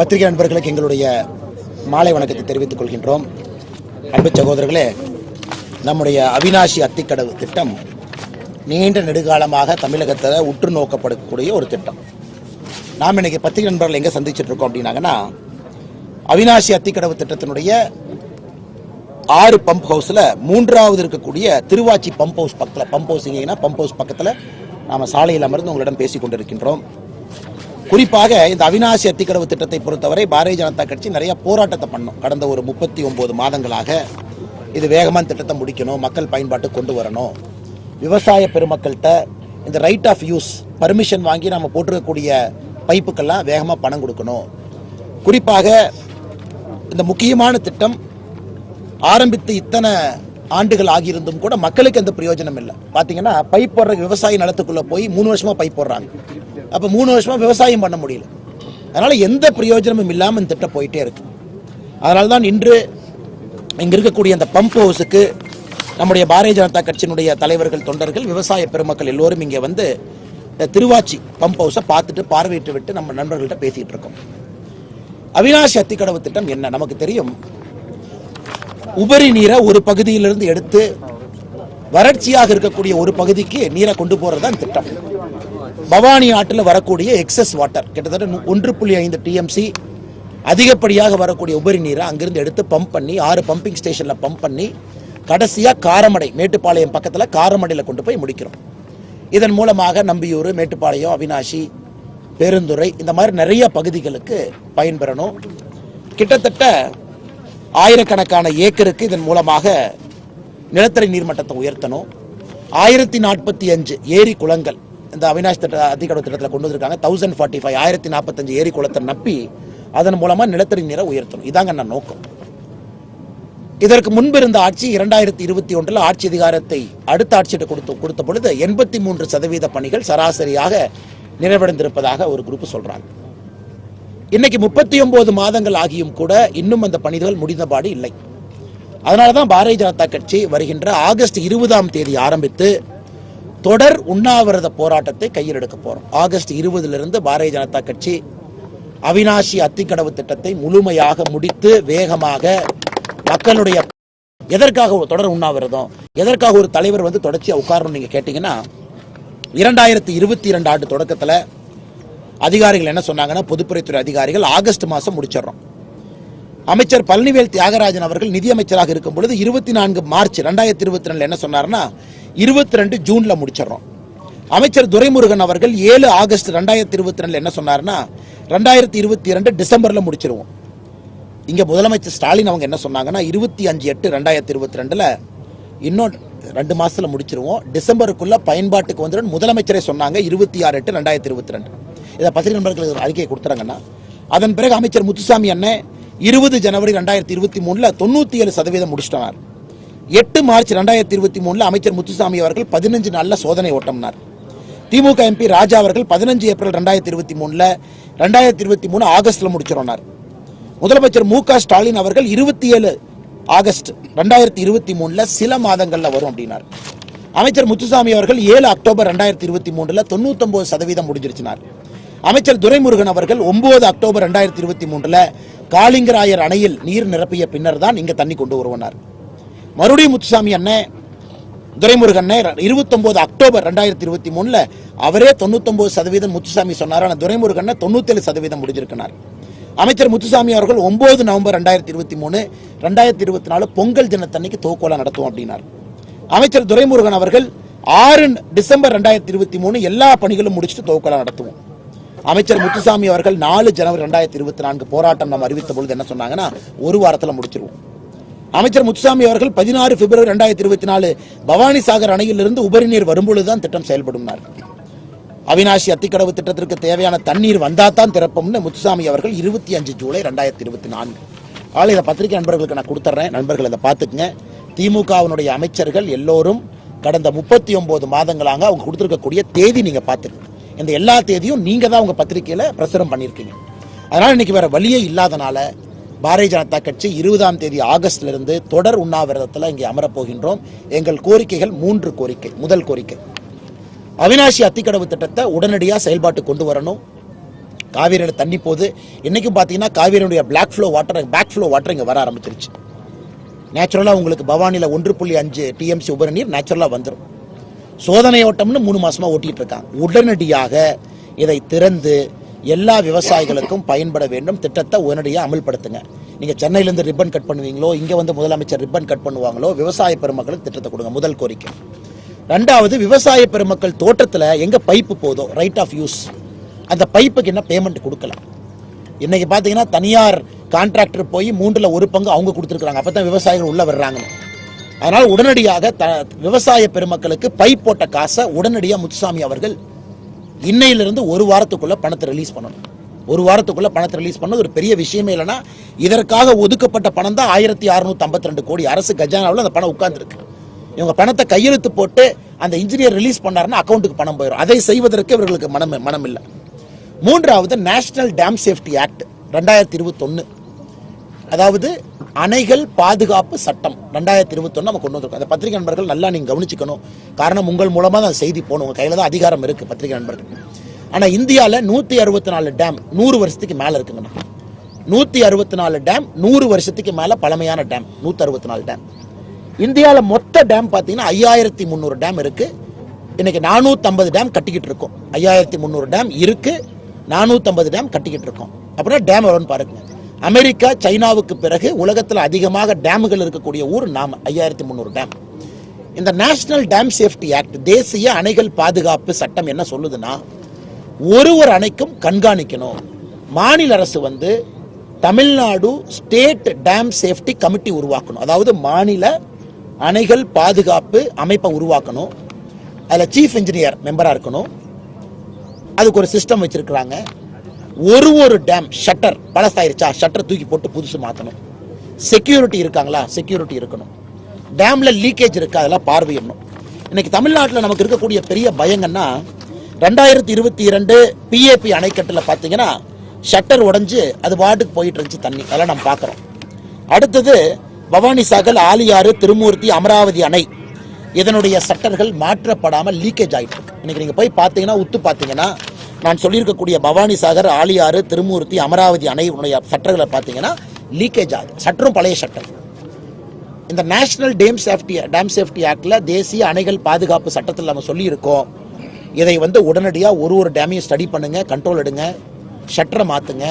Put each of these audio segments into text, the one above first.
பத்திரிகை நண்பர்களுக்கு எங்களுடைய மாலை வணக்கத்தை தெரிவித்துக் கொள்கின்றோம். அன்பு சகோதரர்களே நம்முடைய அவினாசி அத்திக்கடவு திட்டம் நீண்ட நெடுகாலமாக தமிழகத்தில் உற்று நோக்கப்படக்கூடிய ஒரு திட்டம். நாம் இன்னைக்கு பத்திரிகை நண்பர்கள் எங்கே சந்திச்சிட்டு இருக்கோம் அப்படின்னாங்கன்னா அவினாசி அத்திக்கடவு திட்டத்தினுடைய ஆறு பம்ப் ஹவுஸில் மூன்றாவது இருக்கக்கூடிய திருவாச்சி பம்ப் ஹவுஸ் பக்கத்தில் பம்ப் ஹவுஸ் எங்கன்னா பம்ப் ஹவுஸ் பக்கத்தில் நாம் சாலையில் அமர்ந்து உங்களிடம் பேசிக் கொண்டிருக்கின்றோம். குறிப்பாக இந்த அவினாசி அத்திக்கடவு திட்டத்தை பொறுத்தவரை பாரதிய ஜனதா கட்சி நிறைய போராட்டத்தை பண்ணோம் கடந்த ஒரு முப்பத்தி ஒன்பது மாதங்களாக இது வேகமான திட்டத்தை முடிக்கணும் மக்கள் பயன்பாட்டு கொண்டு வரணும். விவசாய பெருமக்கள்கிட்ட இந்த ரைட் ஆஃப் யூஸ் பர்மிஷன் வாங்கி நம்ம போட்டிருக்கக்கூடிய பைப்புக்கெல்லாம் வேகமாக பணம் கொடுக்கணும். குறிப்பாக இந்த முக்கியமான திட்டம் ஆரம்பித்து இத்தனை ஆண்டுகள் ஆகியிருந்தும் கூட மக்களுக்கு எந்த பிரயோஜனம் இல்லை. பார்த்தீங்கன்னா பைப் போடுற விவசாய நிலத்துக்குள்ளே போய் மூணு வருஷமாக பைப் போடுறாங்க. அப்போ மூணு வருஷமாக விவசாயம் பண்ண முடியல. அதனால் எந்த பிரயோஜனமும் இல்லாமல் இந்த திட்டம் போயிட்டே இருக்கு. அதனால தான் இன்று இங்கே இருக்கக்கூடிய அந்த பம்ப் ஹவுஸுக்கு நம்முடைய பாரதிய ஜனதா கட்சியினுடைய தலைவர்கள் தொண்டர்கள் விவசாய பெருமக்கள் எல்லோரும் இங்கே வந்து இந்த திருவாச்சி பம்ப் ஹவுஸை பார்த்துட்டு பார்வையிட்டு விட்டு நம்ம நண்பர்கள்ட்ட பேசிகிட்டு இருக்கோம். அவினாசி அத்திக்கடவு திட்டம் என்ன? நமக்கு தெரியும். உபரி நீரை ஒரு பகுதியிலிருந்து எடுத்து வறட்சியாக இருக்கக்கூடிய ஒரு பகுதிக்கு நீரை கொண்டு போகிறது தான் திட்டம். பவானி ஆற்றில் வரக்கூடிய எக்ஸஸ் வாட்டர் கிட்டத்தட்ட ஒன்று புள்ளி ஐந்து டிஎம்சி அதிகப்படியாக வரக்கூடிய உபரி நீரை அங்கிருந்து எடுத்து பம்ப் பண்ணி ஆறு பம்பிங் ஸ்டேஷனில் பம்ப் பண்ணி கடைசியாக காரமடை மேட்டுப்பாளையம் பக்கத்தில் காரமடையில் கொண்டு போய் முடிக்கிறோம். இதன் மூலமாக நம்பியூர் மேட்டுப்பாளையம் அவினாஷி பெருந்துறை இந்த மாதிரி நிறைய பகுதிகளுக்கு பயன்பெறணும். கிட்டத்தட்ட ஆயிரக்கணக்கான ஏக்கருக்கு இதன் மூலமாக நிலத்தடி நீர்மட்டத்தை உயர்த்தணும். ஆயிரத்தி நாற்பத்தி அஞ்சு ஏரி குளங்கள் இந்த அவினாஷ் திட்ட அதிகடவு திட்டத்தில் கொண்டு வந்திருக்காங்க. தௌசண்ட் ஃபார்ட்டி ஃபைவ் ஆயிரத்தி நாற்பத்தஞ்சு ஏரி குளத்தை நப்பி அதன் மூலமாக நிலத்தடி நீரை உயர்த்தணும். இதாங்க நான் நோக்கம். இதற்கு முன்பு இருந்த ஆட்சி இரண்டாயிரத்தி இருபத்தி ஒன்றில் ஆட்சி அதிகாரத்தை அடுத்த ஆட்சியிட்ட கொடுத்து கொடுத்த பொழுது எண்பத்தி மூன்று சதவீத பணிகள் சராசரியாக நிறைவடைந்திருப்பதாக ஒரு குரூப் சொல்கிறாங்க இன்னைக்கு முப்பத்தி ஒன்பது மாதங்கள் ஆகியும் கூட இன்னும் அந்த பணிகள் முடிந்தபாடு இல்லை. அதனால தான் பாரதிய ஜனதா கட்சி வருகின்ற ஆகஸ்ட் இருபதாம் தேதி ஆரம்பித்து தொடர் உண்ணாவிரத போராட்டத்தை கையில் எடுக்க போறோம். ஆகஸ்ட் இருபதிலிருந்து பாரதிய ஜனதா கட்சி அவினாசி அத்திக்கடவு திட்டத்தை முழுமையாக முடித்து வேகமாக மக்களுடைய எதற்காக ஒரு தொடர் உண்ணாவிரதம் எதற்காக ஒரு தலைவர் வந்து தொடர்ச்சியா உட்காரணும் நீங்க கேட்டீங்கன்னா இரண்டாயிரத்தி இருபத்தி இரண்டு ஆண்டு தொடக்கத்துல அதிகாரிகள் என்ன சொன்னாங்கன்னா பொதுப்பணித்துறை அதிகாரிகள் ஆகஸ்ட் மாசம் முடிச்சிடறோம். அமைச்சர் பழனிவேல் தியாகராஜன் அவர்கள் நிதியமைச்சராக இருக்கும் பொழுது இருபத்தி நான்கு மார்ச் ரெண்டாயிரத்தி இருபத்தி ரெண்டுல என்ன சொன்னார்னா இருபத்தி ரெண்டு ஜூன்ல முடிச்சிடறோம். அமைச்சர் துரைமுருகன் அவர்கள் ஏழு ஆகஸ்ட் ரெண்டாயிரத்தி இருபத்தி என்ன சொன்னார்னா ரெண்டாயிரத்தி இருபத்தி ரெண்டு டிசம்பர்ல முடிச்சிருவோம். இங்க முதலமைச்சர் ஸ்டாலின் அவங்க என்ன சொன்னாங்கன்னா இருபத்தி அஞ்சு எட்டு ரெண்டாயிரத்தி இருபத்தி ரெண்டுல இன்னும் ரெண்டு மாசத்துல முடிச்சிருவோம். டிசம்பருக்குள்ள பயன்பாட்டுக்கு வந்துடும். முதலமைச்சரே சொன்னாங்க இருபத்தி ஆறு எட்டு ரெண்டாயிரத்தி இருபத்தி ரெண்டு இதை பத்திரிகை நண்பர்களுக்கு ஒரு அறிக்கையை கொடுத்துறாங்கன்னா அதன் பிறகு அமைச்சர் முத்துசாமி அண்ணன் இருபது ஜனவரி ரெண்டாயிரத்தி இருபத்தி மூணில் தொண்ணூற்றி ஏழு சதவீதம் முடிச்சிட்டார். எட்டு மார்ச் ரெண்டாயிரத்தி இருபத்தி மூணுல அமைச்சர் முத்துசாமி அவர்கள் பதினஞ்சு நாளில் சோதனை ஓட்டம்னார். திமுக எம்பி ராஜா அவர்கள் பதினஞ்சு ஏப்ரல் ரெண்டாயிரத்தி இருபத்தி மூணுல ரெண்டாயிரத்தி இருபத்தி மூணு ஆகஸ்டில் முடிச்சிடனார் முதலமைச்சர் மு க ஸ்டாலின் அவர்கள் இருபத்தி ஏழு ஆகஸ்ட் ரெண்டாயிரத்தி இருபத்தி மூணுல சில மாதங்களில் வரும் அப்படின்னார். அமைச்சர் முத்துசாமி அவர்கள் ஏழு அக்டோபர் ரெண்டாயிரத்தி இருபத்தி மூணுல தொண்ணூத்தொம்பது சதவீதம் முடிஞ்சிருச்சினார். அமைச்சர் துரைமுருகன் அவர்கள் ஒன்பது அக்டோபர் ரெண்டாயிரத்தி இருபத்தி மூணுல காளிங்கராயர் அணையில் நீர் நிரப்பிய பின்னர் தான் இங்க தண்ணி கொண்டு வருவனார் மறுபடியும் முத்துசாமி அண்ணன் துரைமுருகன் இருபத்தொன்பது அக்டோபர் ரெண்டாயிரத்தி இருபத்தி மூணுல அவரே தொண்ணூத்தொன்பது சதவீதம் முத்துசாமி சொன்னார். ஆனால் துரைமுருகன் தொண்ணூத்தேழு சதவீதம் முடிஞ்சிருக்கிறார் அமைச்சர் முத்துசாமி அவர்கள் ஒன்பது நவம்பர் ரெண்டாயிரத்தி இருபத்தி மூணு ரெண்டாயிரத்தி இருபத்தி நாலு பொங்கல் தினத்தன்னைக்கு தோக்கோலா நடத்துவோம் அப்படின்னார். அமைச்சர் துரைமுருகன் அவர்கள் ஆறு டிசம்பர் ரெண்டாயிரத்தி இருபத்தி மூணு எல்லா பணிகளும் முடிச்சுட்டு தோக்கோலா நடத்துவோம். அமைச்சர் முத்துசாமி அவர்கள் நாலு ஜனவரி ரெண்டாயிரத்தி இருபத்தி நான்கு போராட்டம் நம்ம அறிவித்த பொழுது என்ன சொன்னாங்கன்னா ஒரு வாரத்தில் முடிச்சிருவோம். அமைச்சர் முத்துசாமி அவர்கள் பதினாறு பிப்ரவரி ரெண்டாயிரத்தி இருபத்தி நாலு பவானி சாகர் அணையிலிருந்து உபரிநீர் வரும்பொழுது தான் திட்டம் செயல்படும்னார். அவினாசி அத்திக்கடவு திட்டத்திற்கு தேவையான தண்ணீர் வந்தாதான் திறப்போம்னு முத்துசாமி அவர்கள் இருபத்தி அஞ்சு ஜூலை ரெண்டாயிரத்தி இருபத்தி நான்கு. ஆள் இதை பத்திரிகை நண்பர்களுக்கு நான் கொடுத்துட்றேன் நண்பர்கள் இதை பார்த்துக்குங்க. திமுகவினுடைய அமைச்சர்கள் எல்லோரும் கடந்த முப்பத்தி ஒன்பது மாதங்களாக அவங்க கொடுத்துருக்கக்கூடிய தேதி நீங்கள் பார்த்துருங்க. இந்த எல்லா தேதியும் நீங்க தான் உங்க பத்திரிகையில பிரசுரம் பண்ணியிருக்கீங்க. அதனால இன்னைக்கு வேற வழியே இல்லாதனால பாரதிய ஜனதா கட்சி இருபதாம் தேதி ஆகஸ்ட்ல இருந்து தொடர் உண்ணாவிரதத்தில் இங்கே அமரப்போகின்றோம். எங்கள் கோரிக்கைகள் மூன்று கோரிக்கை. முதல் கோரிக்கை அவினாசி அத்திக்கடவு திட்டத்தை உடனடியாக செயல்பாட்டு கொண்டு வரணும். காவேரியில் தண்ணி போகுது இன்றைக்கும் பார்த்தீங்கன்னா காவேரியுடைய black flow water back flow water இங்கே வர ஆரம்பிச்சிருச்சு. நேச்சுரலாக உங்களுக்கு பவானியில் ஒன்று புள்ளி அஞ்சு டிஎம்சி உபரி நீர் நேச்சுரலாக வந்துடும் சோதனை ஓட்டம்னு மூணு மாசமா ஓட்டிட்டு இருக்காங்க உடனடியாக இதை திறந்து எல்லா விவசாயிகளுக்கும் பயன்பட வேண்டும். திட்டத்தை உடனடியாக அமல்படுத்துங்க. நீங்க சென்னையிலேருந்து ரிப்பன் கட் பண்ணுவீங்களோ இங்க வந்து முதலமைச்சர் ரிப்பன் கட் பண்ணுவாங்களோ விவசாய பெருமக்களுக்கு திட்டத்தை கொடுங்க. முதல் கோரிக்கை. ரெண்டாவது விவசாய பெருமக்கள் தோட்டத்தில் எங்க பைப்பு போதோ ரைட் ஆஃப் யூஸ் அந்த பைப்புக்கு என்ன பேமெண்ட் கொடுக்கல இன்னைக்கு பார்த்தீங்கன்னா தனியார் கான்ட்ராக்டர் போய் மூன்றில் ஒரு பங்கு அவங்க கொடுத்துருக்காங்க அப்பதான் விவசாயிகள் உள்ளே வர்றாங்கன்னு அதனால் உடனடியாக த விவசாய பெருமக்களுக்கு பைப் போட்ட காசை உடனடியாக முத்துசாமி அவர்கள் இன்னையிலிருந்து ஒரு வாரத்துக்குள்ளே பணத்தை ரிலீஸ் பண்ணணும். ஒரு வாரத்துக்குள்ளே பணத்தை ரிலீஸ் பண்ணது ஒரு பெரிய விஷயமே இல்லைன்னா இதற்காக ஒதுக்கப்பட்ட பணம் தான் ஆயிரத்தி அறுநூத்தி ஐம்பத்தி ரெண்டு கோடி. அரசு கஜானாவில் அந்த பணம் உட்கார்ந்துருக்கு. இவங்க பணத்தை கையெழுத்து போட்டு அந்த இன்ஜினியர் ரிலீஸ் பண்ணாருன்னா அக்கௌண்ட்டுக்கு பணம் போயிடும் அதை செய்வதற்கு இவர்களுக்கு மனம் மனம் இல்லை மூன்றாவது நேஷனல் டேம் சேஃப்டி ஆக்ட் ரெண்டாயிரத்தி இருபத்தொன்னு. அதாவது அணைகள் பாதுகாப்பு சட்டம் ரெண்டாயிரத்தி இருபத்தொன்னு நம்ம கொண்டு வந்திருக்கோம். அந்த பத்திரிகை நண்பர்கள் நல்லா நீங்கள் கவனிச்சிக்கணும். காரணம் உங்கள் மூலமாக தான் செய்தி போகணும். உங்கள் கையில் தான் அதிகாரம் இருக்குது பத்திரிகை நண்பர்கள். ஆனால் இந்தியாவில் நூற்றி அறுபத்தி நாலு டேம் நூறு வருஷத்துக்கு மேலே இருக்குங்கண்ணா. நூற்றி அறுபத்தி நாலு டேம் நூறு வருஷத்துக்கு மேலே பழமையான டேம் நூற்றி அறுபத்தி நாலு டேம் இந்தியாவில் மொத்த டேம் பார்த்தீங்கன்னா ஐயாயிரத்தி முந்நூறு டேம் இருக்குது இன்றைக்கி நானூற்றம்பது டேம் கட்டிக்கிட்டு இருக்கோம். ஐயாயிரத்தி முந்நூறு டேம் இருக்குது நானூற்றம்பது டேம் கட்டிக்கிட்டு இருக்கோம். அப்படின்னா டேம் எவ்வளோன்னு பாருங்க. அமெரிக்கா சைனாவுக்கு பிறகு உலகத்தில் அதிகமாக டேமுகள் இருக்கக்கூடிய ஊர் நாம் ஐயாயிரத்தி முந்நூறு டேம். இந்த நேஷனல் டேம் சேஃப்டி ஆக்ட் தேசிய அணைகள் பாதுகாப்பு சட்டம் என்ன சொல்லுதுன்னா ஒரு ஒரு அணைக்கும் கண்காணிக்கணும். மாநில அரசு வந்து Tamil Nadu state dam safety committee உருவாக்கணும். அதாவது மாநில அணைகள் பாதுகாப்பு அமைப்பை உருவாக்கணும். அதில் சீஃப் இன்ஜினியர் மெம்பராக இருக்கணும். அதுக்கு ஒரு சிஸ்டம் வச்சுருக்குறாங்க. ஒரு ஒரு டேம் ஷட்டர் பழசாயிருச்சா? ஷட்டர் தூக்கி போட்டு புதுசு மாற்றணும் செக்யூரிட்டி இருக்காங்களா? செக்யூரிட்டி இருக்கணும். டேமில் லீக்கேஜ் இருக்கா? அதெல்லாம் பார்வையிடணும். இன்னைக்கு தமிழ்நாட்டில் நமக்கு இருக்கக்கூடிய பெரிய பயங்கன்னா ரெண்டாயிரத்தி இருபத்தி இரண்டு பிஏபி அணைக்கட்டில் பார்த்தீங்கன்னா ஷட்டர் உடைஞ்சு அது வார்டுக்கு போயிட்டு இருந்துச்சு தண்ணி. அதெல்லாம் நம்ம பார்க்குறோம் அடுத்தது பவானி சாகர் ஆலியாறு திருமூர்த்தி அமராவதி அணை. இதனுடைய சட்டர்கள் மாற்றப்படாமல் லீக்கேஜ் ஆகிட்டு இருக்கு இன்னைக்கு நீங்கள் போய் பார்த்தீங்கன்னா உத்து பார்த்தீங்கன்னா நான் சொல்லியிருக்கக்கூடிய பவானி சாகர் ஆலியாறு திருமூர்த்தி அமராவதி அணையினுடைய சட்டர்களை பார்த்தீங்கன்னா லீக்கேஜ் ஆகுது. சட்டரும் பழைய சட்டம். இந்த national dam safety dam safety ஆக்டில் தேசிய அணைகள் பாதுகாப்பு சட்டத்தில் நம்ம சொல்லியிருக்கோம். இதை வந்து உடனடியாக ஒரு ஒரு டேமையும் ஸ்டடி பண்ணுங்க கண்ட்ரோல் எடுங்க ஷட்டரை மாற்றுங்க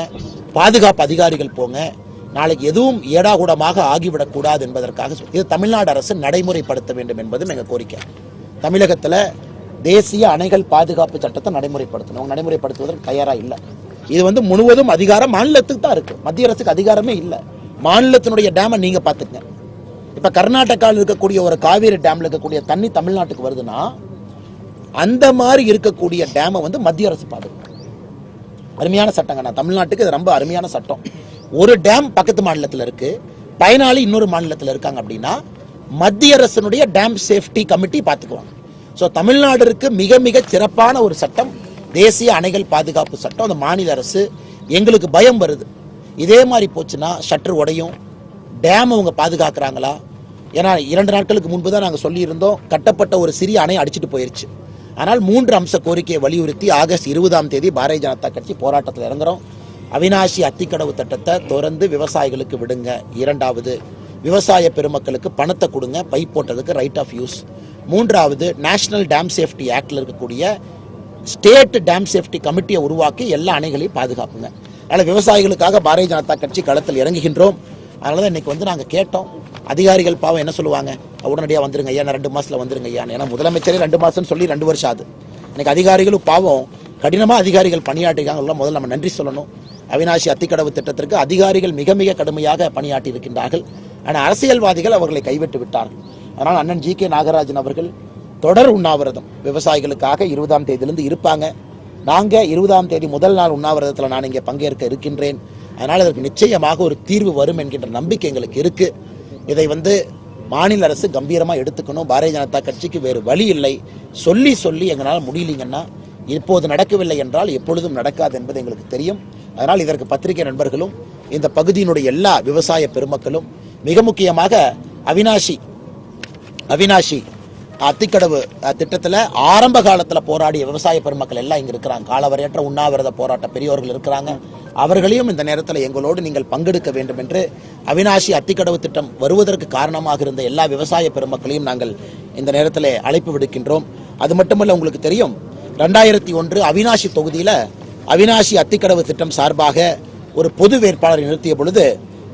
பாதுகாப்பு அதிகாரிகள் போங்க. நாளைக்கு எதுவும் ஏடாகூடமாக ஆகிவிடக்கூடாது என்பதற்காக இது தமிழ்நாடு அரசு நடைமுறைப்படுத்த வேண்டும் என்பது எங்கள் கோரிக்கை. தமிழகத்தில் தேசிய அணைகள் பாதுகாப்பு சட்டத்தை நடைமுறைப்படுத்தணும். அவங்க நடைமுறைப்படுத்துவதற்கு தயாராக இல்லை. இது வந்து முழுவதும் அதிகாரம் மாநிலத்துக்கு தான் இருக்கு. மத்திய அரசுக்கு அதிகாரமே இல்லை. மாநிலத்தினுடைய டேமை நீங்க பார்த்துக்கங்க. இப்ப கர்நாடகாவில் இருக்கக்கூடிய ஒரு காவேரி டேம்ல இருக்கக்கூடிய தண்ணி தமிழ்நாட்டுக்கு வருதுன்னா அந்த மாதிரி இருக்கக்கூடிய டேமை வந்து மத்திய அரசு பாதுகாக்கும். அருமையான சட்டங்க நான் தமிழ்நாட்டுக்கு இது ரொம்ப அருமையான சட்டம். ஒரு டேம் பக்கத்து மாநிலத்தில் இருக்கு. பயனாளி இன்னொரு மாநிலத்தில் இருக்காங்க அப்படின்னா மத்திய அரசனுடைய டேம் சேஃப்டி கமிட்டி பார்த்துக்குவாங்க ஸோ தமிழ்நாடுக்கு மிக மிக சிறப்பான ஒரு சட்டம் தேசிய அணைகள் பாதுகாப்பு சட்டம். அந்த மாநில அரசு எங்களுக்கு பயம் வருது. இதே மாதிரி போச்சுன்னா ஷட்டர் உடையும் டேம் அவங்க பாதுகாக்கிறாங்களா? ஏன்னா இரண்டு நாட்களுக்கு முன்பு தான் நாங்கள் சொல்லியிருந்தோம் கட்டப்பட்ட ஒரு சிறிய அணை அடிச்சிட்டு போயிருச்சு. ஆனால் மூன்று அம்ச கோரிக்கையை வலியுறுத்தி ஆகஸ்ட் இருபதாம் தேதி பாரதிய ஜனதா கட்சி போராட்டத்தில் இறங்குறோம். அவினாசி அத்திக்கடவு திட்டத்தை திறந்து விவசாயிகளுக்கு விடுங்க. இரண்டாவது விவசாய பெருமக்களுக்கு பணத்தை கொடுங்க. பைப் போட்டதுக்கு ரைட் ஆஃப் யூஸ் மூன்றாவது நேஷனல் டேம் சேஃப்டி ஆக்டில் இருக்கக்கூடிய ஸ்டேட் டேம் சேஃப்டி கமிட்டியை உருவாக்கி எல்லா அணைகளையும் பாதுகாப்புங்க. அதனால் விவசாயிகளுக்காக பாரதிய ஜனதா கட்சி களத்தில் இறங்குகின்றோம். அதனால தான் இன்னைக்கு வந்து நாங்கள் கேட்டோம். அதிகாரிகள் பாவம் என்ன சொல்லுவாங்க? உடனடியாக வந்துருங்க ஐயா நான் ரெண்டு மாதத்தில் வந்துருங்க ஐயா. ஏன்னா முதலமைச்சரே ரெண்டு மாதம்னு சொல்லி ரெண்டு வருஷம் ஆகுது. இன்றைக்கி அதிகாரிகளும் பாவம். கடினமாக அதிகாரிகள் பணியாற்றிருக்காங்க முதல்ல நம்ம நன்றி சொல்லணும். அவினாசி அத்திக்கடவு திட்டத்திற்கு அதிகாரிகள் மிக மிக கடுமையாக பணியாற்றி இருக்கின்றார்கள். ஆனால் அரசியல்வாதிகள் அவர்களை கைவிட்டு விட்டார்கள். அதனால் அண்ணன் ஜி கே நாகராஜன் அவர்கள் தொடர் உண்ணாவிரதம். விவசாயிகளுக்காக இருபதாம் தேதியிலிருந்து இருப்பாங்க. நாங்கள் இருபதாம் தேதி முதல் நாள் உண்ணாவிரதத்தில் நான் இங்கே பங்கேற்க இருக்கின்றேன். அதனால் அதற்கு நிச்சயமாக ஒரு தீர்வு வரும் என்கின்ற நம்பிக்கை எங்களுக்கு இருக்குது இதை வந்து மாநில அரசு கம்பீரமாக எடுத்துக்கணும். பாரதிய ஜனதா கட்சிக்கு வேறு வழி இல்லை. சொல்லி சொல்லி எங்களால் முடியலீங்கன்னா இப்போது நடக்கவில்லை என்றால் எப்பொழுதும் நடக்காது என்பது எங்களுக்கு தெரியும். அதனால் இதற்கு பத்திரிகை நண்பர்களும் இந்த பகுதியினுடைய எல்லா விவசாய பெருமக்களும் மிக முக்கியமாக அவினாஷி. அவினாஷி அத்திக்கடவு திட்டத்தில் ஆரம்ப காலத்தில் போராடிய விவசாய பெருமக்கள் எல்லாம் இங்கே இருக்கிறாங்க. காலவரையற்ற உண்ணாவிரத போராட்ட பெரியவர்கள் இருக்கிறாங்க. அவர்களையும் இந்த நேரத்தில் எங்களோடு நீங்கள் பங்கெடுக்க வேண்டும் என்று அவினாஷி அத்திக்கடவு திட்டம் வருவதற்கு காரணமாக இருந்த எல்லா விவசாய பெருமக்களையும் நாங்கள் இந்த நேரத்தில் அழைப்பு விடுக்கின்றோம். அது மட்டுமல்ல உங்களுக்கு தெரியும் ரெண்டாயிரத்தி ஒன்று அவினாஷி தொகுதியில் அவினாஷி அத்திக்கடவு திட்டம் சார்பாக ஒரு பொது வேட்பாளரை நிறுத்திய பொழுது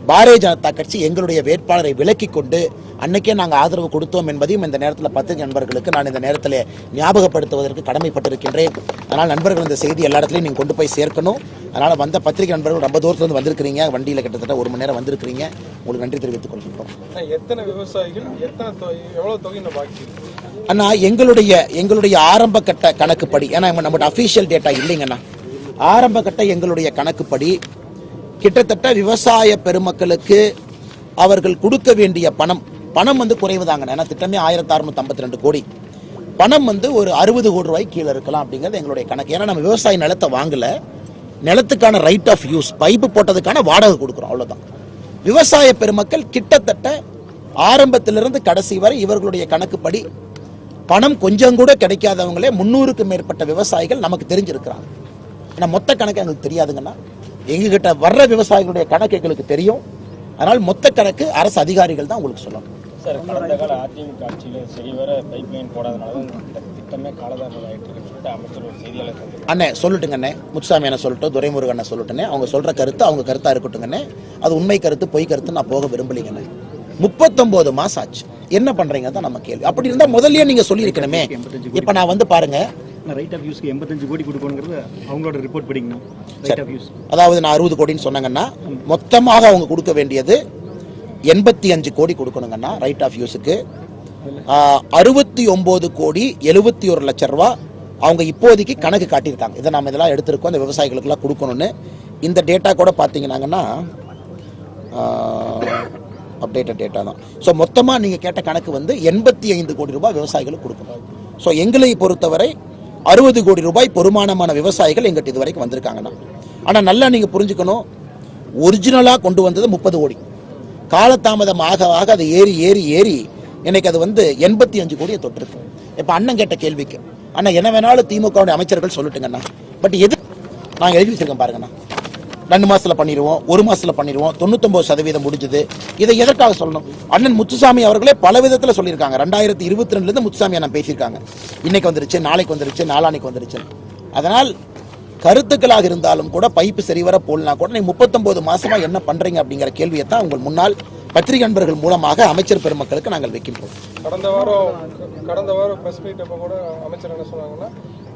பாரதிய ஜனதா கட்சி எங்களுடைய வேட்பாளரை விலக்கி கொண்டு அன்னைக்கே நாங்கள் ஆதரவு கொடுத்தோம் என்பதையும் இந்த நேரத்தில் பத்திரிகை நண்பர்களுக்கு நான் இந்த நேரத்தில் ஞாபகப்படுத்துவதற்கு கடமைப்பட்டிருக்கின்றேன். அதனால் நண்பர்கள் இந்த செய்தி எல்லா இடத்துலையும் நீங்கள் கொண்டு போய் சேர்க்கணும். அதனால் வந்த பத்திரிகை நண்பர்கள் ரொம்ப தூரத்துலேருந்து வந்திருக்கிறீங்க. வண்டியில் கிட்டத்தட்ட ஒரு மணி நேரம் வந்திருக்கிறீங்க. உங்களுக்கு நன்றி தெரிவித்துக் கொள்கின்றோம். எத்தனை விவசாயிகள் எத்தனை தொகை பாக்கி? அண்ணா எங்களுடைய எங்களுடைய ஆரம்ப கட்ட கணக்குப்படி ஏன்னா நம்மளோட அஃபீஷியல் டேட்டா இல்லைங்கண்ணா. ஆரம்ப கட்ட எங்களுடைய கணக்குப்படி கிட்டத்தட்ட விவசாய பெருமக்களுக்கு அவர்கள் கொடுக்க வேண்டிய பணம். பணம் வந்து குறைவுதாங்க ஏன்னா திட்டமே ஆயிரத்தி அறுநூத்தி ஐம்பத்தி ரெண்டு கோடி. பணம் வந்து ஒரு அறுபது கோடி ரூபாய் கீழே இருக்கலாம் அப்படிங்கிறது எங்களுடைய கணக்கு. ஏன்னா நம்ம விவசாய நிலத்தை வாங்கல. நிலத்துக்கான ரைட் ஆஃப் யூஸ் பைப்பு போட்டதுக்கான வாடகை கொடுக்குறோம் அவ்வளோதான் விவசாய பெருமக்கள் கிட்டத்தட்ட ஆரம்பத்திலிருந்து கடைசி வரை இவர்களுடைய கணக்குப்படி பணம் கொஞ்சம் கூட கிடைக்காதவங்களே முன்னூறுக்கு மேற்பட்ட விவசாயிகள் நமக்கு தெரிஞ்சிருக்கிறாங்க. ஆனால் மொத்த கணக்கு எங்களுக்கு தெரியாதுங்கன்னா எங்ககிட்ட வர்ற விவசாயிகளுடைய கணக்கு எங்களுக்கு தெரியும். அதனால் மொத்த கணக்கு அரசு அதிகாரிகள் தான் உங்களுக்கு சொல்லணும். சார் கடந்த கால அதிமுக ஆட்சியில் சரிவர பைப் லைன் போடாதனால இந்த திட்டமே காலதாமதம் சொல்லிட்டு அமைச்சர் ஒரு செய்தியாளர் அண்ணே சொல்லட்டுங்க அண்ணே. முத்துசாமி அண்ணன் சொல்லட்டும் துரைமுருகன் அண்ணன் சொல்லட்டுனே அவங்க சொல்ற கருத்து அவங்க கருத்தா இருக்கட்டுங்கண்ணே அது உண்மை கருத்து பொய் கருத்து நான் போக விரும்பலைங்கண்ணே முப்பத்தொன்பது மாசம் ஆச்சு. என்ன பண்றீங்க தான் நம்ம கேள்வி. அப்படி இருந்தா முதல்லயே நீங்க சொல்லியிருக்கணுமே. இப்ப நான் வந்து பாருங்க ரைட் ஆஃப் யூஸ்க்கு எண்பத்தஞ்சு கோடி கொடுக்கணுங்கிறது அவங்களோட ரிப்போர்ட் படிக்கணும் ரைட் ஆஃப் யூஸ் அதாவது நான் அறுபது கோடின்னு சொன்னாங்கன்னா மொத்தமாக அவங்க கொடுக்க வேண்டியது எண்பத்தி அஞ்சு கோடி கொடுக்கணுங்கண்ணா ரைட் ஆஃப் யூஸுக்கு அறுபத்தி ஒன்பது கோடி எழுபத்தி ஒரு லட்சம் ரூபா அவங்க இப்போதைக்கு கணக்கு காட்டியிருக்காங்க. இதை நம்ம இதெல்லாம் எடுத்திருக்கோம். அந்த விவசாயிகளுக்கெல்லாம் கொடுக்கணும்னு. இந்த டேட்டா கூட பார்த்தீங்கன்னாங்கன்னா அப்டேட்டட் டேட்டா தான். ஸோ மொத்தமாக நீங்கள் கேட்ட கணக்கு வந்து எண்பத்தி ஐந்து கோடி ரூபாய் விவசாயிகளுக்கு கொடுக்கணும். ஸோ எங்களை பொறுத்தவரை அறுபது கோடி ரூபாய் பொறுமானமான விவசாயிகள் எங்கிட்ட இது வரைக்கும் வந்திருக்காங்கண்ணா ஆனால் நல்லா நீங்கள் புரிஞ்சுக்கணும். ஒரிஜினலாக கொண்டு வந்தது முப்பது கோடி. காலதாமதம் ஆக ஆக அது ஏறி ஏறி ஏறி இன்னைக்கு அது வந்து எண்பத்தி அஞ்சு கோடியை தொட்டிருக்கு. இப்போ அண்ணன் கேட்ட கேள்விக்கு அண்ணா என்ன வேணாலும் திமுகவுடைய அமைச்சர்கள் சொல்லட்டுங்கண்ணா பட் எது நான் எழுதி வச்சிருக்கேன் பாருங்கண்ணா ரெண்டு மாசத்துல பண்ணிடுவோம் ஒரு மாசத்துல பண்ணிடுவோம் தொண்ணூத்தொன்பது சதவீதம் முடிஞ்சது. இதை எதற்காக சொல்லணும்? அண்ணன் முத்துசாமி அவர்களே பல விதத்துல சொல்லியிருக்காங்க. ரெண்டாயிரத்தி இருபத்தி ரெண்டுல இருந்து முத்துசாமி அண்ணன் பேசியிருக்காங்க. இன்னைக்கு வந்துருச்சு நாளைக்கு வந்துருச்சு நாளானைக்கு வந்துருச்சு. அதனால் கருத்துக்களாக இருந்தாலும் கூட பைப்பு சரிவர போடலனா கூட நீங்க முப்பத்தொன்பது மாசமா என்ன பண்றீங்க அப்படிங்கிற கேள்வியை தான் உங்கள் முன்னால் பத்திரிகை நண்பர்கள் மூலமாக அமைச்சர் பெருமக்களுக்கு நாங்கள் வைக்கின்றோம். கடந்த வாரம் கடந்த வாரம் பிரஸ் மீட் அப்போ கூட அமைச்சர் என்ன சொன்னாங்கன்னா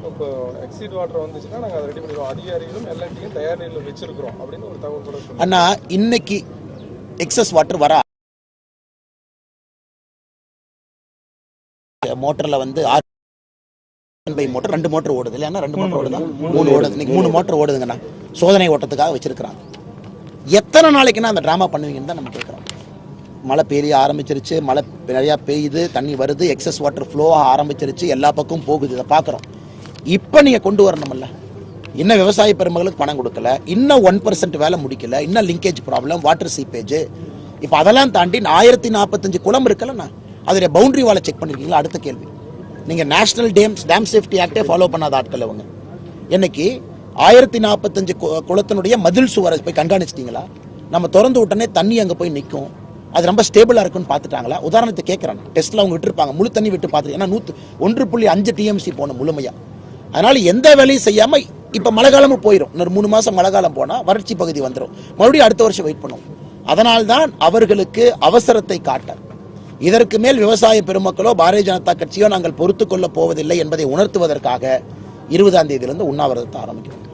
இப்போ எக்ஸிட் வாட்டர் வந்துச்சுன்னா நாங்கள் அதை ரெடி பண்ணிடுவோம். அதிகாரிகளும் எல்என்டியும் தயார் நிலையில் வச்சிருக்கிறோம் அப்படின்னு ஒரு தகவல் கூட அண்ணா இன்னைக்கு எக்ஸஸ் வாட்டர் வர? மோட்டர்ல வந்து ஆறு பை மோட்டர் ரெண்டு மோட்டர் ஓடுது இல்லையா ரெண்டு மோட்டர் ஓடுதா? மூணு ஓடுது. இன்னைக்கு மூணு மோட்டர் ஓடுதுங்கண்ணா. சோதனை ஓட்டத்துக்காக வச்சிருக்கிறாங்க எத்தனை நாளைக்குன்னா அந்த ட்ராமா பண்ணுவீங்கன்னு தான் நம்ம கேட்குறோம். மழை பெய்ய ஆரம்பிச்சிருச்சு மழை நிறையா பெய்யுது தண்ணி வருது எக்ஸஸ் வாட்டர் ஃப்ளோ ஆரம்பிச்சிருச்சு எல்லா பக்கமும் போகுது இதை பார்க்குறோம். இப்போ நீங்கள் கொண்டு வரணும்ல. இன்னும் விவசாய பெருமகளுக்கு பணம் கொடுக்கல. இன்னும் ஒன் பர்சன்ட் வேலை முடிக்கல. இன்னும் லிங்கேஜ் ப்ராப்ளம் வாட்டர் சீப்பேஜ் இப்போ அதெல்லாம் தாண்டி ஆயிரத்தி நாற்பத்தஞ்சு குளம் இருக்கலண்ணா அதோடைய பவுண்டரி வாலை செக் பண்ணிருக்கீங்களா? அடுத்த கேள்வி. நீங்கள் நேஷனல் டேம்ஸ் டேம் சேஃப்டி ஆக்டே ஃபாலோ பண்ணாத ஆட்கள் அவங்க இன்னைக்கு ஆயிரத்தி நாற்பத்தஞ்சு குளத்தினுடைய மதில் சுவரை போய் கண்காணிச்சிட்டீங்களா? நம்ம திறந்து விட்டனே தண்ணி அங்கே போய் நிற்கும் அது ரொம்ப ஸ்டேபிளாக இருக்குன்னு பார்த்துட்டாங்களா? உதாரணத்தை கேட்குறாங்க டெஸ்ட்டில் அவங்க விட்டுருப்பாங்க. முழு தண்ணி விட்டு பார்த்துட்டு ஏன்னா நூற்று ஒன்று புள்ளி அஞ்சு டிஎம்சி போகணும் முழுமையாக அதனால எந்த வேலையும் செய்யாமல் இப்போ மழை காலமும் போயிடும் இன்னொரு மூணு மாதம் மழை காலம் போனால் வறட்சி பகுதி வந்துடும் மறுபடியும் அடுத்த வருஷம் வெயிட் பண்ணுவோம் அதனால்தான் அவர்களுக்கு அவசரத்தை காட்ட. இதற்கு மேல் விவசாய பெருமக்களோ பாரதிய ஜனதா கட்சியோ நாங்கள் பொறுத்து கொள்ளப் போவதில்லை என்பதை உணர்த்துவதற்காக இருபதாம் தேதியிலிருந்து உண்ணாவிரதத்தை ஆரம்பிக்கிறோம்.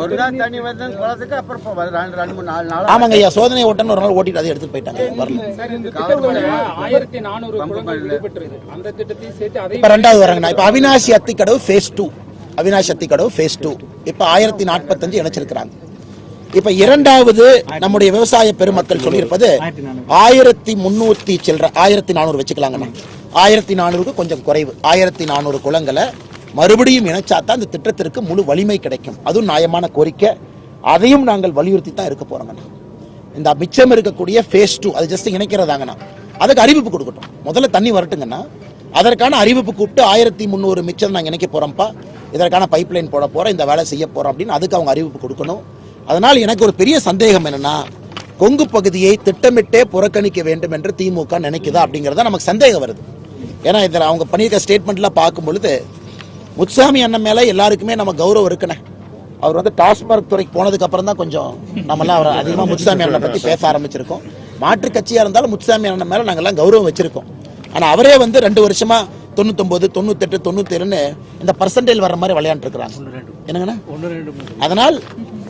ஒரு நாள் தண்ணி வந்து குளத்துக்கு அப்புறம் இப்போ வரும். ரெண்டு ரெண்டு மூணு நாலு நாள். ஆமாங்க ஐயா சோதனை ஓட்டன்னு ஒரு நாள் ஓட்டிட்டு அதை எடுத்துட்டு போயிட்டாங்க. வரல. ஆயிரத்தி நானூறு குளங்கள் விடுபட்டிருக்கு. அந்த திட்டத்தையும் சேர்த்து இப்ப அதையும் ரெண்டாவது வரங்கண்ணா. இப்ப Avinashi Athikadavu phase two Avinashi Athikadavu phase two இப்ப ஆயிரத்தி நாற்பத்தஞ்சு இணைச்சிருக்கிறாங்க. இப்ப இரண்டாவது நம்முடைய விவசாய பெருமக்கள் சொல்லியிருப்பது ஆயிரத்தி முன்னூத்தி சில்லற ஆயிரத்தி நானூறு வச்சுக்கலாங்கண்ணா. ஆயிரத்தி நானூறுக்கு கொஞ்சம் குறைவு. ஆயிரத்தி நானூறு குளங்களை மறுபடியும் இணைச்சாதான் இந்த திட்டத்திற்கு முழு வலிமை கிடைக்கும். அதுவும் நியாயமான கோரிக்கை. அதையும் நாங்கள் வலியுறுத்தி தான் இருக்க போறோங்கண்ணா இந்த மிச்சம் இருக்கக்கூடிய ஃபேஸ் டூ அது ஜஸ்ட் இணைக்கிறதாங்கண்ணா அதுக்கு அறிவிப்பு கொடுக்கட்டும். முதல்ல தண்ணி வரட்டுங்கண்ணா அதற்கான அறிவிப்பு கூப்பிட்டு ஆயிரத்தி முந்நூறு மிச்சம் நாங்கள் இணைக்க போகிறோம்ப்பா இதற்கான பைப்லைன் போட போகிறோம் இந்த வேலை செய்ய போகிறோம் அப்படின்னு அதுக்கு அவங்க அறிவிப்பு கொடுக்கணும். அதனால் எனக்கு ஒரு பெரிய சந்தேகம் என்னன்னா கொங்கு பகுதியை திட்டமிட்டே புறக்கணிக்க வேண்டும் என்று திமுக நினைக்குதா அப்படிங்கிறத நமக்கு சந்தேகம் வருது. ஏன்னா இதில் அவங்க பண்ணியிருக்க ஸ்டேட்மெண்ட்லாம் பார்க்கும் பொழுது முத்துசாமி அண்ணன் மேலே எல்லாருக்குமே நம்ம கௌரவம் இருக்குண்ணே. அவர் வந்து டாஸ்மார்க் துறைக்கு போனதுக்கு அப்புறம் தான் கொஞ்சம் நம்மலாம் அவர் அதிகமாக முத்துசாமி அண்ணனை பற்றி பேச ஆரம்பிச்சிருக்கோம். மாற்று கட்சியாக இருந்தாலும் முத்துசாமி அண்ணன் மேலே நாங்கள்லாம் கௌரவம் வச்சிருக்கோம். ஆனால் அவரே வந்து ரெண்டு வருஷமா தொண்ணூத்தொம்பது தொண்ணூத்தெட்டு தொண்ணூத்தேழுன்னு இந்த பர்சன்டேஜ் வர்ற மாதிரி விளையாண்டுருக்குறாங்க. என்னங்கண்ணா? அதனால்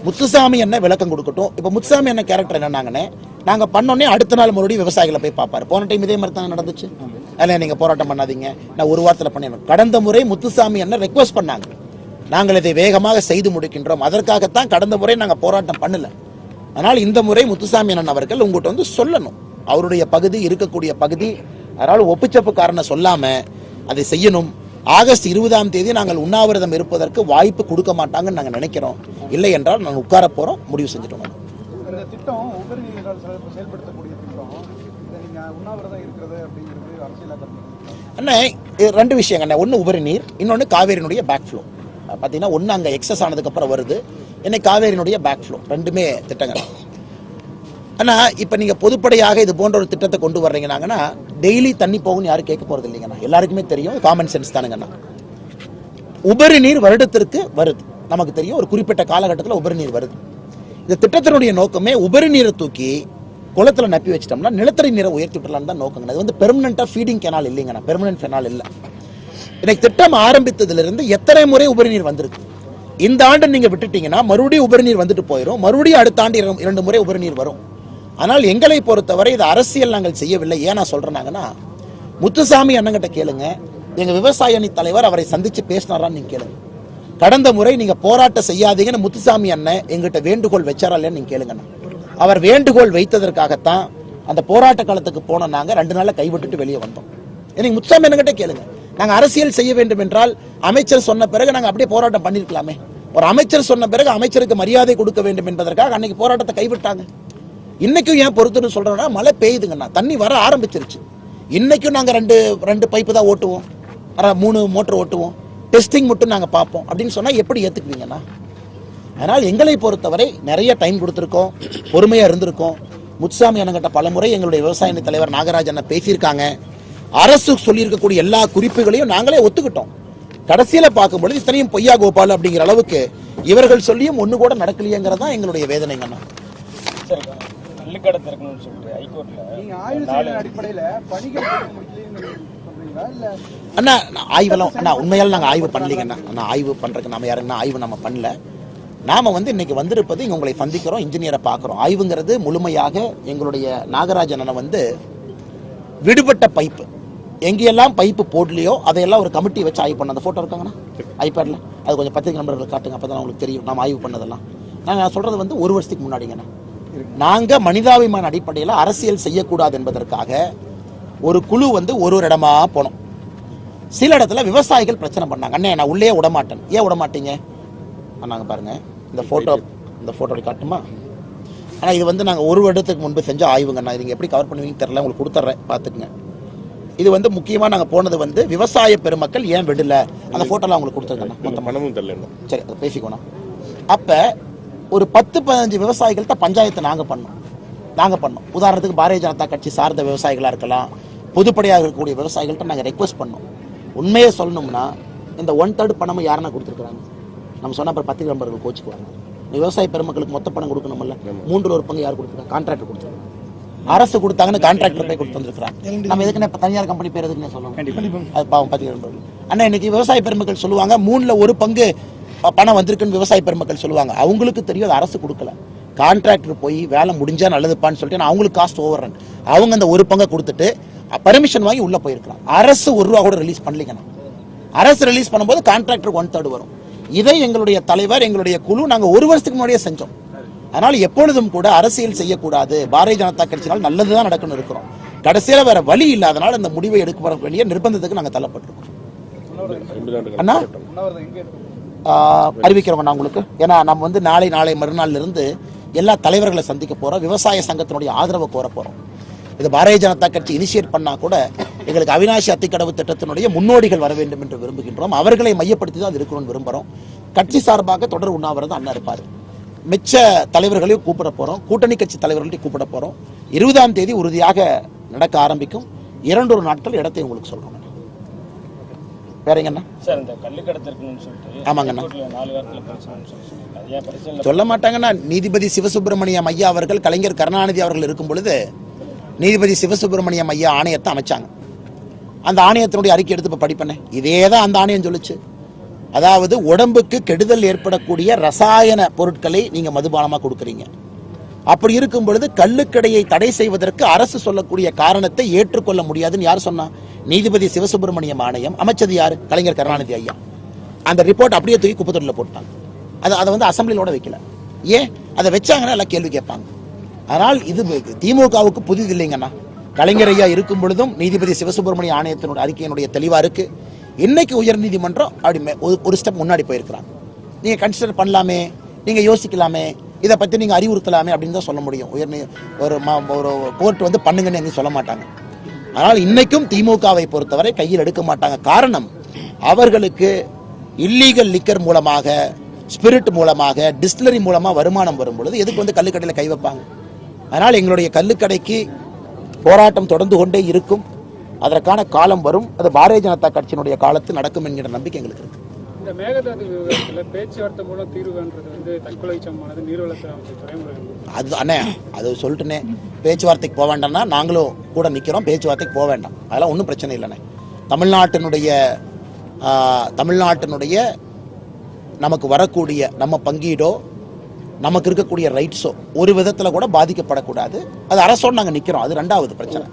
முத்துசாமி என்ன விளக்கம் கொடுக்கட்டும். இப்போ முத்துசாமி என்ன கேரக்டர் என்னன்னாங்கண்ணே நாங்கள் பண்ணோன்னே அடுத்த நாள் மறுபடியும் விவசாயிகளை போய் பார்ப்பாரு. போன டைம் இதே மாதிரி தான் நடந்துச்சு? அதில் நீங்கள் போராட்டம் பண்ணாதீங்க. நான் ஒரு வாரத்தில் பண்ணிடணும் கடந்த முறை முத்துசாமி என்ன ரெக்வஸ்ட் பண்ணாங்க. நாங்கள் இதை வேகமாக செய்து முடிக்கின்றோம். அதற்காகத்தான் கடந்த முறை நாங்கள் போராட்டம் பண்ணல. அதனால் இந்த முறை முத்துசாமி அண்ணன் அவர்கள் உங்கள்கிட்ட வந்து சொல்லணும். அவருடைய பகுதி இருக்கக்கூடிய பகுதி. அதனால் ஒப்புச்சப்புக்காரனை சொல்லாமல் அதை செய்யணும். ஆகஸ்ட் இருபதாம் தேதி நாங்கள் உண்ணாவிரதம் இருப்பதற்கு வாய்ப்பு கொடுக்க மாட்டாங்கன்னு நாங்கள் நினைக்கிறோம். இல்லை என்றால் நாங்கள் உட்கார போறோம் முடிவு செஞ்சுட்டோம். அண்ணே ரெண்டு விஷயங்க அண்ணே. ஒன்று உபரி நீர் இன்னொன்று காவேரியினுடைய பேக் ஃப்ளோ பார்த்தீங்கன்னா ஒன்று அங்கே எக்ஸஸ் ஆனதுக்கப்புறம் வருது. இன்னைக்கு காவேரியினுடைய பேக் ஃப்ளோ ரெண்டுமே திட்டங்கள். ஆனால் இப்போ நீங்கள் பொதுப்படையாக இது போன்ற ஒரு திட்டத்தை கொண்டு வர்றீங்கன்னாங்கன்னா டெய்லி தண்ணி போகும்னு யாரும் கேட்க போகிறது இல்லைங்கண்ணா எல்லாருக்குமே தெரியும் காமன் சென்ஸ் தானுங்கண்ணா உபரி நீர் வருடத்திற்கு வருது. நமக்கு தெரியும் ஒரு குறிப்பிட்ட காலகட்டத்தில் உபரி நீர் வருது. இந்த திட்டத்தினுடைய நோக்கமே உபரி நீரை தூக்கி குளத்துல நப்பி வச்சிட்டோம்னா நிலத்தடி நீரை உயர்த்தி விடலான்னு தான் நோக்கங்க இது வந்து பெர்மனண்டா ஃபீடிங் கெனால் இல்லைங்கண்ணா பெர்மனன்ட் கெனால் இல்லை. இன்னைக்கு திட்டம் ஆரம்பித்ததுலேருந்து எத்தனை முறை உபரி நீர் வந்திருக்கு? இந்த ஆண்டு நீங்கள் விட்டுட்டீங்கன்னா மறுபடியும் உபரி நீர் வந்துட்டு போயிடும் மறுபடியும் அடுத்த ஆண்டு இரண்டு முறை உபரி நீர் வரும். ஆனால் எங்களை பொறுத்தவரை இது அரசியல் நாங்கள் செய்யவில்லை. ஏன் நான் சொல்றேனாங்கன்னா முத்துசாமி அண்ணங்கிட்ட கேளுங்க. எங்கள் விவசாய அணி தலைவர் அவரை சந்தித்து பேசினாரான்னு நீங்கள் கேளுங்க. கடந்த முறை நீங்கள் போராட்டம் செய்யாதீங்கன்னு முத்துசாமி அண்ணன் எங்கிட்ட வேண்டுகோள் வச்சாரா நீங்கள் நீங்க கேளுங்கண்ணா அவர் வேண்டுகோள் வைத்ததற்காகத்தான் அந்த போராட்ட காலத்துக்கு போன நாங்கள் ரெண்டு நாளில் கைவிட்டுட்டு வெளியே வந்தோம். எனக்கு முத்துசாமி அண்ணங்கிட்ட கேளுங்க. நாங்கள் அரசியல் செய்ய வேண்டும் என்றால் அமைச்சர் சொன்ன பிறகு நாங்கள் அப்படியே போராட்டம் பண்ணிருக்கலாமே. ஒரு அமைச்சர் சொன்ன பிறகு அமைச்சருக்கு மரியாதை கொடுக்க வேண்டும் என்பதற்காக அன்னைக்கு போராட்டத்தை கைவிட்டாங்க. இன்னைக்கும் ஏன் பொறுத்துன்னு சொல்கிறேன்னா மழை பெய்யுதுங்கண்ணா தண்ணி வர ஆரம்பிச்சிருச்சு. இன்னைக்கும் நாங்கள் ரெண்டு ரெண்டு பைப்பு தான் ஓட்டுவோம். மூணு மோட்டர் ஓட்டுவோம். டெஸ்டிங் மட்டும் நாங்கள் பார்ப்போம். அப்படின்னு சொன்னால் எப்படி ஏற்றுக்குவீங்கண்ணா அதனால் எங்களை பொறுத்தவரை நிறைய டைம் கொடுத்துருக்கோம். பொறுமையாக இருந்திருக்கோம். முத்துசாமி அண்ணங்கிட்ட பலமுறை எங்களுடைய விவசாய தலைவர் நாகராஜ் அண்ணன் பேசியிருக்காங்க. அரசு சொல்லியிருக்கக்கூடிய எல்லா குறிப்புகளையும் நாங்களே ஒத்துக்கிட்டோம். கடைசியில் பார்க்கும்பொழுது இத்தனையும் பொய்யா கோபால் அப்படிங்கிற அளவுக்கு இவர்கள் சொல்லியும் ஒன்று கூட நடக்கலையேங்கிறது தான் எங்களுடைய வேதனைங்கண்ணா சரிங்க கள்ளுக்கடை திறக்கணும்னு சொல்லிட்டு ஹைகோர்ட்ல நீங்க ஆய்வு செய்யற அடிப்படையில பணிகள் அண்ணா நான் ஆய்வெல்லாம் அண்ணா உண்மையால் நாங்கள் ஆய்வு பண்ணலீங்கண்ணா நான் ஆய்வு பண்ணுறதுக்கு நம்ம யாருன்னா ஆய்வு நம்ம பண்ணல. நாம வந்து இன்னைக்கு வந்திருப்பது இங்கே உங்களை சந்திக்கிறோம் இன்ஜினியரை பார்க்குறோம். ஆய்வுங்கிறது முழுமையாக எங்களுடைய நாகராஜன் அண்ணன் வந்து விடுபட்ட பைப்பு. எங்கெல்லாம் பைப்பு போடலையோ அதையெல்லாம் ஒரு கமிட்டி வச்சு ஆய்வு பண்ண அந்த ஃபோட்டோ இருக்காங்கண்ணா? ஐபேடில். அது கொஞ்சம் பத்திரிகை நம்பர்கள் காட்டுங்க அப்போ தான் உங்களுக்கு தெரியும். நம்ம ஆய்வு பண்ணதெல்லாம். நான் சொல்கிறது வந்து ஒரு வருஷத்துக்கு முன்னாடிங்கண்ணா. நாங்கள் மனிதாபிமான அடிப்படையில் அரசியல் செய்யக்கூடாது என்பதற்காக ஒரு குழு வந்து ஒரு ஒரு இடமா போனோம். சில இடத்துல விவசாயிகள் பிரச்சனை பண்ணாங்க. அண்ணே நான் உள்ளே விட மாட்டேன் ஏன் விட மாட்டீங்க நாங்கள் பாருங்க. இந்த ஃபோட்டோ இந்த ஃபோட்டோ காட்டுமா? ஆனால் இது வந்து நாங்கள் ஒரு வருடத்துக்கு முன்பு செஞ்ச ஆய்வுங்கண்ணா இது நீங்கள் எப்படி கவர் பண்ணுவீங்க தெரியல. உங்களுக்கு கொடுத்துட்றேன். பார்த்துக்குங்க. இது வந்து முக்கியமாக நாங்கள் போனது வந்து விவசாய பெருமக்கள் ஏன் விடல? அந்த ஃபோட்டோலாம் உங்களுக்கு கொடுத்துருக்கேண்ணா மொத்தம். பணமும் தரல சரி அதை பேசிக்கணும் அப்போ ஒரு பத்து பதினஞ்சு விவசாயிகள்கிட்ட பஞ்சாயத்து நாங்கள் பண்ணோம். நாங்கள் பண்ணோம். உதாரணத்துக்கு பாரதிய ஜனதா கட்சி சார்ந்த விவசாயிகளாக இருக்கலாம் பொதுப்படையாக இருக்கக்கூடிய விவசாயிகள்கிட்ட நாங்கள் ரெக்வஸ்ட் பண்ணோம். உண்மையை சொல்லணும்னா இந்த ஒன் தேர்ட் பணமும் யாருன்னா கொடுத்துருக்குறாங்க? நம்ம சொன்ன அப்புறம் பத்திரிகை நம்பர்கள் கோச்சுக்குவாங்க இந்த விவசாய பெருமக்களுக்கு மொத்த பணம் கொடுக்கணும்ல? மூன்று ஒரு பங்கு யார் கொடுத்துருக்காங்க கான்ட்ராக்டர் கொடுத்துருக்காங்க. அரசு கொடுத்தாங்கன்னு கான்ட்ராக்டர் போய் கொடுத்து வந்திருக்கிறாங்க. நம்ம எதுக்குன்னு இப்ப தனியார் கம்பெனி பேர் எதுக்குன்னு சொல்லணும்? அது பாவம் பத்திரிகை நண்பர்கள். அண்ணா இன்னைக்கு விவசாய பெருமக்கள் சொல்லுவாங்க மூணுல ஒரு பங்கு பணம் வந்திருக்குன்னு விவசாய பெருமக்கள் சொல்லுவாங்க. அவங்களுக்கு தெரியும் அது அரசு கொடுக்கல. கான்ட்ராக்டர் போய் வேலை முடிஞ்சா நல்லதுப்பான்னு சொல்லிட்டு அவங்களுக்கு காஸ்ட் ஓவர் அவங்க அந்த ஒரு பங்கை கொடுத்துட்டு பர்மிஷன் வாங்கி உள்ள போயிருக்கலாம் அரசு ஒரு ரூபா கூட ரிலீஸ் பண்ணலீங்கண்ணா அரசு ரிலீஸ் பண்ணும்போது கான்ட்ராக்டர் ஒன் தேர்ட் வரும். இதை எங்களுடைய தலைவர் எங்களுடைய குழு நாங்க ஒரு வருஷத்துக்கு முன்னாடியே செஞ்சோம். அதனால எப்பொழுதும் கூட அரசியல் செய்யக்கூடாது. பாரதிய ஜனதா கட்சினால் நல்லதுதான் நடக்கணும் இருக்கிறோம். கடைசியில வேற வழி இல்லாதனால இந்த முடிவை எடுக்க வேண்டிய நிர்பந்தத்துக்கு நாங்க தள்ளப்பட்டிருக்கோம். அண்ணா? அறிவிக்கிறோங்க நான் உங்களுக்கு. ஏன்னா நம்ம வந்து நாளை நாளை மறுநாள்ல இருந்து எல்லா தலைவர்களை சந்திக்க போறோம். விவசாய சங்கத்தினுடைய ஆதரவை கோர போறோம். இது பாரதிய ஜனதா கட்சி இனிஷியேட் பண்ணா கூட எங்களுக்கு அவினாசி அத்திக்கடவு திட்டத்தினுடைய முன்னோடிகள் வர வேண்டும் என்று விரும்புகின்றோம். அவர்களை மையப்படுத்தி தான் இருக்கணும்னு விரும்புகிறோம் கட்சி சார்பாக தொடர் உண்ணாவிரதம் அண்ணா இருப்பார். மிச்ச தலைவர்களையும் கூப்பிட போகிறோம் கூட்டணி கட்சி தலைவர்களையும் கூப்பிட போகிறோம் இருபதாம் தேதி உறுதியாக நடக்க ஆரம்பிக்கும். இரண்டொரு நாட்கள் இடத்தை உங்களுக்கு சொல்கிறோம் வேற எங்கண்ணா? சார் இந்த கள்ளுக்கடத்து இருக்குன்னு சொல்லிட்டு ஆமாங்கண்ணா. சொல்லி மாட்டாங்கன்னா நீதிபதி சிவசுப்பிரமணியம் ஐயா அவர்கள் கலைஞர் கருணாநிதி அவர்கள் இருக்கும் பொழுது நீதிபதி சிவசுப்பிரமணியம் ஐயா ஆணையத்தை அமைச்சாங்க. அந்த ஆணையத்தினுடைய அறிக்கை எடுத்து இப்போ படிப்பேனே இதே தான் அந்த ஆணையம் சொல்லுச்சு. அதாவது உடம்புக்கு கெடுதல் ஏற்படக்கூடிய ரசாயன பொருட்களை நீங்க மதுபானமா கொடுக்குறீங்க. அப்படி இருக்கும் பொழுது கள்ளுக்கடையை தடை செய்வதற்கு அரசு சொல்லக்கூடிய காரணத்தை ஏற்றுக்கொள்ள முடியாதுன்னு யார் சொன்னா? நீதிபதி சிவசுப்பிரமணியம் ஆணையம். அமைச்சது யார்? கலைஞர் கருணாநிதி ஐயா. அந்த ரிப்போர்ட் அப்படியே தூக்கி குப்பத்தொட்டில் போட்டாங்க அதை அதை வந்து அசம்பிளியோட வைக்கல. ஏன்? அதை வச்சாங்கன்னா எல்லாம் கேள்வி கேட்பாங்க. அதனால் இது திமுகவுக்கு புதிது இல்லைங்கண்ணா. கலைஞர் ஐயா இருக்கும் பொழுதும் நீதிபதி சிவசுப்பிரமணிய ஆணையத்தினுடைய அறிக்கையினுடைய தெளிவாக இருக்கு. இன்னைக்கு உயர்நீதிமன்றம் அப்படி ஒரு- ஒரு ஸ்டெப் முன்னாடி போயிருக்கிறாங்க. நீங்கள் கன்சிடர் பண்ணலாமே. நீங்கள் யோசிக்கலாமே. இதை பற்றி நீங்கள் அறிவுறுத்தலாமே அப்படின்னு தான் சொல்ல முடியும். உயர் ஒரு மா ஒரு கோர்ட் வந்து பண்ணுங்கன்னு எங்கேயும் சொல்ல மாட்டாங்க. ஆனால் இன்னைக்கும் திமுகவை பொறுத்தவரை கையில் எடுக்க மாட்டாங்க. காரணம் அவர்களுக்கு இல்லீகல் லிக்கர் மூலமாக ஸ்பிரிட் மூலமாக டிஸ்டிலரி மூலமாக வருமானம் வரும் பொழுது எதுக்கு வந்து கல்லுக்கடையில் கை வைப்பாங்க? அதனால் எங்களுடைய கல்லுக்கடைக்கு போராட்டம் தொடர்ந்து கொண்டே இருக்கும். அதற்கான காலம் வரும். அது பாரதிய ஜனதா கட்சியினுடைய காலத்தில் நடக்கும் என்கிற நம்பிக்கை எங்களுக்கு இருக்குது இந்த மேகதாது விவகாரத்தில் பேச்சுவார்த்தை மூலம் தீர்வுன்றது வந்து தற்கொலை நீர்வளத்துறை அமைச்சர் அது அண்ணே அது சொல்லிட்டுனே. பேச்சுவார்த்தைக்கு போக வேண்டாம்னா நாங்களும் கூட நிற்கிறோம் பேச்சுவார்த்தைக்கு போக வேண்டாம். அதெல்லாம் ஒன்றும் பிரச்சனை இல்லைண்ணே. தமிழ்நாட்டினுடைய தமிழ்நாட்டினுடைய நமக்கு வரக்கூடிய நம்ம பங்கீடோ நமக்கு இருக்கக்கூடிய ரைட்ஸோ ஒரு விதத்தில் கூட பாதிக்கப்படக்கூடாது. அது அரசோடு நாங்கள் நிற்கிறோம் அது ரெண்டாவது பிரச்சனை.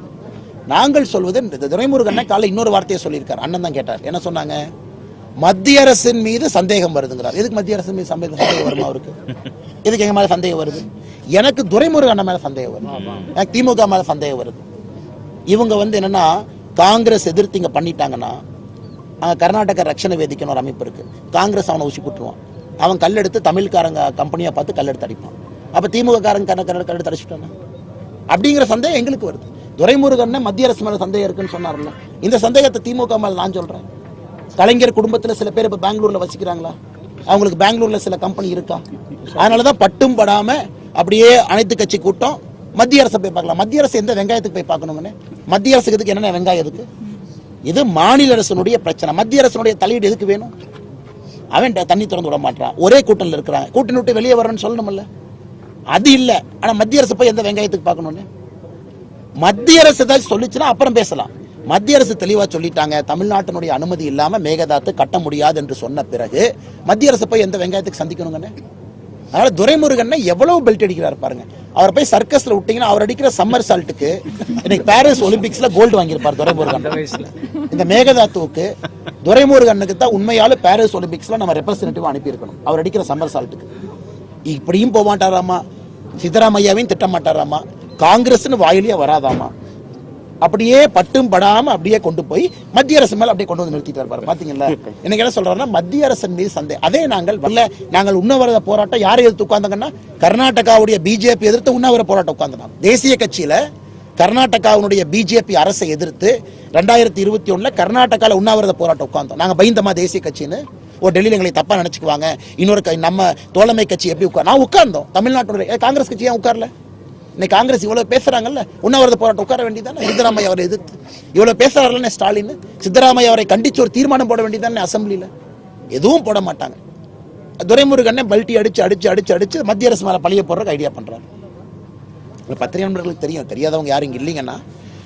நாங்கள் சொல்வது இந்த துரைமுருகன் காலைல இன்னொரு வார்த்தையை சொல்லியிருக்கார். அண்ணன் தான் கேட்டார். என்ன சொன்னாங்க? மத்திய அரசின் மீது சந்தேகம் வருதுங்கிறார். எதுக்கு மத்திய அரசின் மீது சந்தேகம் சந்தேகம் வருமா அவருக்கு? எதுக்கு எங்க மேல சந்தேகம் வருது? எனக்கு துரைமுருகன் அண்ணன் மேல சந்தேகம் வருது. எனக்கு திமுக மேல சந்தேகம் வருது. இவங்க வந்து என்னன்னா காங்கிரஸ் எதிர்த்து இங்க பண்ணிட்டாங்கன்னா அங்க கர்நாடக ரட்சண வேதிக்குன்னு ஒரு அமைப்பு இருக்கு. காங்கிரஸ் அவனை ஊசி போட்டுருவான் அவன் கல் எடுத்து தமிழ்காரங்க கம்பெனியை பார்த்து கல் எடுத்து அடிப்பான். அப்ப திமுக காரங்க கர்நாடக கல் எடுத்து அடிச்சுட்டானா அப்படிங்கிற சந்தேகம் எங்களுக்கு வருது. துரைமுருகன் மத்திய அரசு மேல சந்தேகம் இருக்குன்னு சொன்னார்ல. இந்த சந்தேகத்தை திமுக மேல நான் சொல்றேன். கலைஞர் குடும்பத்தில் சில பேர் இப்போ பெங்களூரில் வசிக்கிறாங்களா? அவங்களுக்கு பெங்களூரில் சில கம்பெனி இருக்கா? அதனாலதான் பட்டும் படாமல் அப்படியே அனைத்து கட்சி கூட்டம் மத்திய அரசை போய் பார்க்கலாம். மத்திய அரசு எந்த வெங்காயத்துக்கு போய் பார்க்கணுங்கன்னு மத்திய அரசுக்கு எதுக்கு என்னென்ன வெங்காயம் இருக்கு? இது மாநில அரசனுடைய பிரச்சனை. மத்திய அரசனுடைய தலையீடு எதுக்கு வேணும்? அவன் தண்ணி திறந்து விட மாட்டான். ஒரே கூட்டணியில் இருக்கிறான். கூட்டணி விட்டு வெளியே வரணும்னு சொல்லணும்ல. அது இல்லை. ஆனால் மத்திய அரசு போய் எந்த வெங்காயத்துக்கு பார்க்கணும்னு? மத்திய அரசு ஏதாச்சும் சொல்லிச்சுன்னா அப்புறம் பேசலாம். மத்திய அரசு தெளிவா சொல்லிட்டாங்க தமிழ்நாட்டினுடைய அனுமதி இல்லாம மேகதாத்து கட்ட முடியாது என்று சொன்ன பிறகு மத்திய அரசு போய் எந்த வெங்காயத்துக்கு சந்திக்கணுங்கன்னு அதனால துரைமுருகன் எவ்வளவு பெல்ட் அடிக்கிறார் பாருங்க. அவர் போய் சர்க்கஸ்ல விட்டீங்கன்னா அவர் அடிக்கிற சம்மர் சால்ட்டுக்கு இன்னைக்கு பாரிஸ் ஒலிம்பிக்ஸ்ல கோல்டு வாங்கியிருப்பார் துரைமுருகன். இந்த மேகதாத்துவுக்கு துரைமுருகனுக்கு தான் உண்மையால பாரிஸ் ஒலிம்பிக்ஸ்ல நம்ம ரெப்ரசன்டேட்டிவ் அனுப்பியிருக்கணும். அவர் அடிக்கிற சம்மர் சால்ட்டுக்கு இப்படியும் போக மாட்டாராமா சித்தராமையாவையும் திட்ட மாட்டாராமா காங்கிரஸ்னு வாயிலேயே வராதாமா? அப்படியே பட்டும் படாம அப்படியே கொண்டு போய் மத்திய அரசு மேல அப்படியே கொண்டு வந்து நிறுத்திட்டு பாரு பாத்தீங்களா? எனக்கு என்ன சொல்றாருன்னா மத்திய அரசின் மீது சந்தை அதே நாங்கள் வரல. நாங்கள் உண்ணாவிரத போராட்டம் யாரை எதிர்த்து உட்கார்ந்தாங்கன்னா கர்நாடகாவுடைய பிஜேபி எதிர்த்து உண்ணாவிர போராட்டம் உட்கார்ந்தோம் தேசிய கட்சியில கர்நாடகாவுடைய பிஜேபி அரசை எதிர்த்து ரெண்டாயிரத்தி இருபத்தி ஒண்ணுல கர்நாடகாவில் உண்ணாவிரத போராட்டம் உட்கார்ந்தோம். நாங்க பயந்தமா தேசிய கட்சின்னு. ஒரு டெல்லியில் எங்களை தப்பாக நினச்சிக்குவாங்க. இன்னொரு க- நம்ம தோழமை கட்சி எப்படி உட்கார் நான் உட்கார்ந்தோம். தமிழ்நாட்டுடைய காங்கிரஸ் கட்சி ஏன் உட்கார்ல? இன்னைக்கு காங்கிரஸ் இவ்வளவு பேசுறாங்கல்ல உண்ணாவிரத போராட்டம் உட்கார வேண்டியதானே சித்தராமையா அவரை எதிர்த்து. இவ்வளவு பேசுறாருல்ல ஸ்டாலின். சித்தராமையா அவரை கண்டிச்சு ஒரு தீர்மானம் போட வேண்டியதானே அசம்பிளில எதுவும் போட மாட்டாங்க. துரைமுருகண்ணே பல்ட்டி அடிச்சு அடிச்சு அடிச்சு அடிச்சு மத்திய அரசு மேல பழிய போடுறதுக்கு ஐடியா பண்றாரு. பத்திரிகை நண்பர்களுக்கு தெரியும் தெரியாதவங்க யாரும் இங்க இல்லைங்கன்னா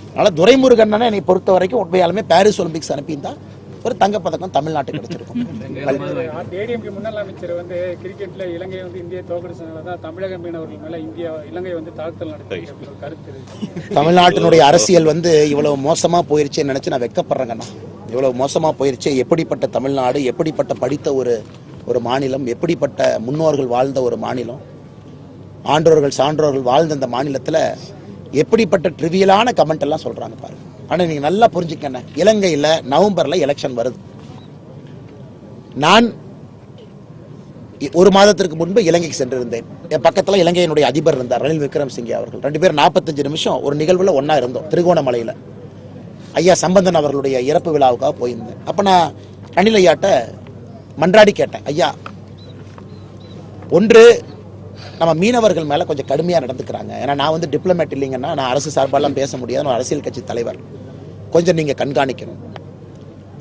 அதனால துரைமுருகண்ணனை என்னை பொறுத்த வரைக்கும் உண்மையாலுமே பாரிஸ் ஒலிம்பிக்ஸ் அனுப்பியிருந்தா ஒரு தங்கப்பதக்கம் தமிழ்நாட்டுக்கு கிடைச்சிருக்கும். ஏடிஎம்கே முன்னாள் அமைச்சர் வந்து கிரிக்கெட்ல இலங்கை வந்து இந்திய தோக்கடிச்சதுனால தான் தமிழக மீனவர்கள் மேல இந்தியா இலங்கை வந்து தாக்குதல் நடத்தி கருத்து தமிழ்நாட்டினுடைய அரசியல் வந்து இவ்வளவு மோசமா போயிருச்சேன்னு நினைச்சு நான் வெக்கப்படுறேங்கண்ணா இவ்வளவு மோசமா போயிருச்சு. எப்படிப்பட்ட தமிழ்நாடு எப்படிப்பட்ட படித்த ஒரு ஒரு மாநிலம் எப்படிப்பட்ட முன்னோர்கள் வாழ்ந்த ஒரு மாநிலம் ஆன்றோர்கள் சான்றோர்கள் வாழ்ந்த இந்த மாநிலத்துல எப்படிப்பட்ட ட்ரிவியலான கமெண்ட் எல்லாம் சொல்றாங்க பாருங்க. ஆனா நீங்க நல்லா புரிஞ்சுக்கண்ண இலங்கையில நவம்பர்ல எலெக்ஷன் வருது. நான் ஒரு மாதத்திற்கு முன்பு இலங்கைக்கு சென்றிருந்தேன். என் பக்கத்துல இலங்கையினுடைய அதிபர் இருந்தார் ரணில் விக்ரம் சிங்கே அவர்கள். ரெண்டு பேரும் நாற்பத்தஞ்சு நிமிஷம் ஒரு நிகழ்வுல ஒன்றா இருந்தோம் திருகோணமலையில. ஐயா சம்பந்தன் அவர்களுடைய இறப்பு விழாவுக்காக போயிருந்தேன். அப்போ நான் ரணில் ஐயாட்ட மன்றாடி கேட்டேன் ஐயா ஒன்று நம்ம மீனவர்கள் மேலே கொஞ்சம் கடுமையாக நடந்துக்கிறாங்க. ஏன்னா நான் வந்து டிப்ளமேட் இல்லைங்கன்னா நான் அரசு சார்பாலாம் பேச முடியாது. நான் அரசியல் கட்சி தலைவர். கொஞ்சம் நீங்கள் கண்காணிக்கணும்.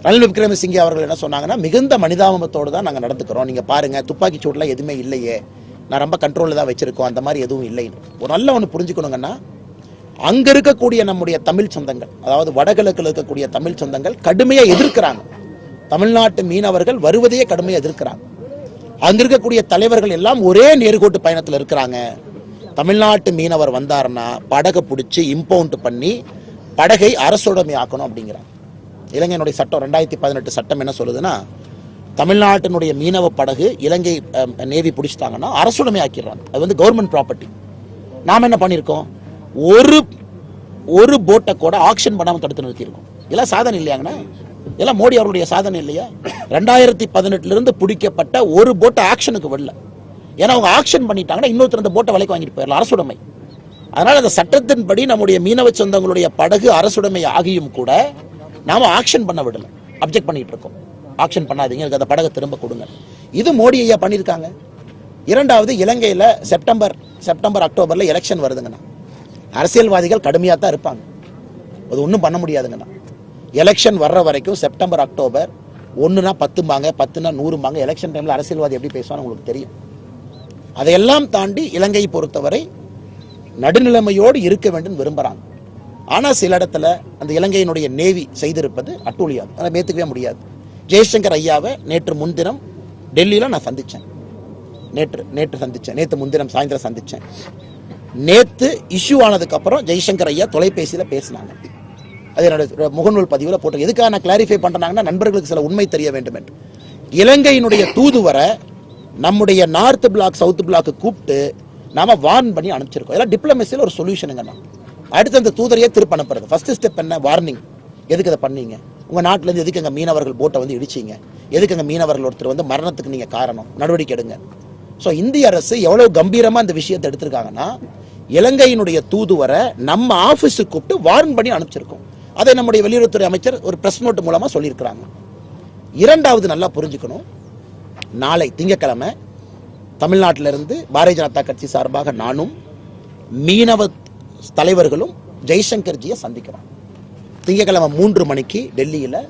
ரணில் விக்ரமசிங்கே அவர்கள் என்ன சொன்னாங்கன்னா மிகுந்த மனிதாபத்தோடு தான் நாங்கள் நடந்துக்கிறோம். நீங்கள் பாருங்கள் துப்பாக்கி சூடெலாம் எதுவுமே இல்லையே. நான் ரொம்ப கண்ட்ரோலில் தான் வச்சுருக்கோம். அந்த மாதிரி எதுவும் இல்லைன்னு. ஒரு நல்ல ஒன்று புரிஞ்சுக்கணுங்கன்னா அங்கே இருக்கக்கூடிய நம்முடைய தமிழ் சொந்தங்கள் அதாவது வடகிழக்கில் இருக்கக்கூடிய தமிழ் சொந்தங்கள் கடுமையாக எதிர்க்கிறாங்க. தமிழ்நாட்டு மீனவர்கள் வருவதையே கடுமையாக எதிர்க்கிறாங்க. அங்கிருக்கக்கூடிய தலைவர்கள் எல்லாம் ஒரே நேர்கோட்டு பயணத்தில் இருக்கிறாங்க. தமிழ்நாட்டு மீனவர் வந்தாருன்னா படகை பிடிச்சி இம்பவுண்ட் பண்ணி படகை அரசுடைமை ஆக்கணும் அப்படிங்கிறாங்க. இலங்கையினுடைய சட்டம் ரெண்டாயிரத்தி பதினெட்டு சட்டம் என்ன சொல்லுதுன்னா தமிழ்நாட்டினுடைய மீனவ படகு இலங்கை நேவி பிடிச்சிட்டாங்கன்னா அரசுடைமை ஆக்கிடுறாங்க. அது வந்து கவர்மெண்ட் ப்ராப்பர்ட்டி நாம் என்ன பண்ணியிருக்கோம் ஒரு ஒரு போட்டை கூட ஆக்ஷன் பண்ணாமல் தடுத்து நிறுத்தியிருக்கோம் இதெல்லாம் சாதனை இல்லையாங்கண்ணா? இதெல்லாம் மோடி அவருடைய சாதனை இல்லையா? ரெண்டாயிரத்தி பதினெட்டுல இருந்து பிடிக்கப்பட்ட ஒரு போட்டை ஆக்ஷனுக்கு வரல. ஏன்னா அவங்க ஆக்ஷன் பண்ணிட்டாங்கன்னா இன்னொருத்தர் அந்த போட்டை விலைக்கு வாங்கிட்டு போயிடலாம். அரசுடைமை. அதனால அந்த சட்டத்தின்படி நம்முடைய மீனவ சொந்தங்களுடைய படகு அரசுடைமை ஆகியும் கூட நாம ஆக்ஷன் பண்ண விடல. அப்ஜெக்ட் பண்ணிட்டு இருக்கோம். ஆக்ஷன் பண்ணாதீங்க. எனக்கு அந்த படகை திரும்ப கொடுங்க. இது மோடி ஐயா பண்ணியிருக்காங்க. இரண்டாவது இலங்கையில் செப்டம்பர் செப்டம்பர் அக்டோபரில் எலெக்ஷன் வருதுங்கண்ணா. அரசியல்வாதிகள் கடுமையாக தான் இருப்பாங்க. அது ஒன்றும் பண்ண முடியாதுங்கண்ணா. எலெக்ஷன் வர்ற வரைக்கும் செப்டம்பர் அக்டோபர் ஒன்றுனா பத்தும்பாங்க பத்துனா நூறும்பாங்க. எலெக்ஷன் டைமில் அரசியல்வாதி எப்படி பேசுவான்னு உங்களுக்கு தெரியும். அதையெல்லாம் தாண்டி இலங்கையை பொறுத்தவரை நடுநிலைமையோடு இருக்க வேண்டும் விரும்புகிறாங்க ஆனால் சில இடத்துல அந்த இலங்கையினுடைய நேவி செய்திருப்பது அட்டூழியாது அதை ஏற்றுக்கவே முடியாது. ஜெய்சங்கர் ஐயாவை நேற்று முன்தினம் டெல்லியில் நான் சந்தித்தேன் நேற்று நேற்று சந்தித்தேன் நேற்று முன்தினம் சாயந்தரம் சந்தித்தேன் நேற்று இஷ்யூ ஆனதுக்கப்புறம் ஜெய்சங்கர் ஐயா தொலைபேசியில் பேசினாங்க. அது என்னோட முகநூல் பதிவில் போட்டு எதுக்காக நான் கிளாரிஃபை பண்ணுறாங்கன்னா நண்பர்களுக்கு சில உண்மை தெரிய வேண்டும் என்று. இலங்கையினுடைய தூதுவரை நம்முடைய நார்த் பிளாக் சவுத் பிளாக்கு கூப்பிட்டு நாம வார்ன் பண்ணி அனுப்பிச்சிருக்கோம். இதெல்லாம் டிப்ளமசியில் ஒரு சொல்யூஷனுங்கண்ணா அடுத்து அந்த தூதரையே திருப்ப அனுப்புறது ஃபஸ்ட்டு ஸ்டெப் என்ன? வார்னிங் எதுக்கு அதை பண்ணீங்க? உங்கள் நாட்டிலேருந்து எதுக்கு எங்கள் மீனவர்கள் போட்டை வந்து இடிச்சீங்க? எதுக்கு எங்கள் மீனவர்கள் ஒருத்தர் வந்து மரணத்துக்கு நீங்கள் காரணம்? நடவடிக்கை எடுங்க. ஸோ இந்திய அரசு எவ்வளோ கம்பீரமாக இந்த விஷயத்தை எடுத்திருக்காங்கன்னா இலங்கையினுடைய தூதுவரை நம்ம ஆஃபீஸுக்கு கூப்பிட்டு வார்ன் பண்ணி அனுப்பிச்சிருக்கோம். அதை நம்முடைய வெளியுறவுத்துறை அமைச்சர் ஒரு பிரஸ் நோட் மூலமாக சொல்லியிருக்கிறாங்க. இரண்டாவது நல்லா புரிஞ்சுக்கணும். நாளை திங்கக்கிழமை தமிழ்நாட்டிலிருந்து பாரதிய ஜனதா கட்சி சார்பாக நானும் மீனவ தலைவர்களும் ஜெய்சங்கர்ஜியை சந்திக்கிறோம். திங்கட்கிழமை மூன்று மணிக்கு டெல்லியில்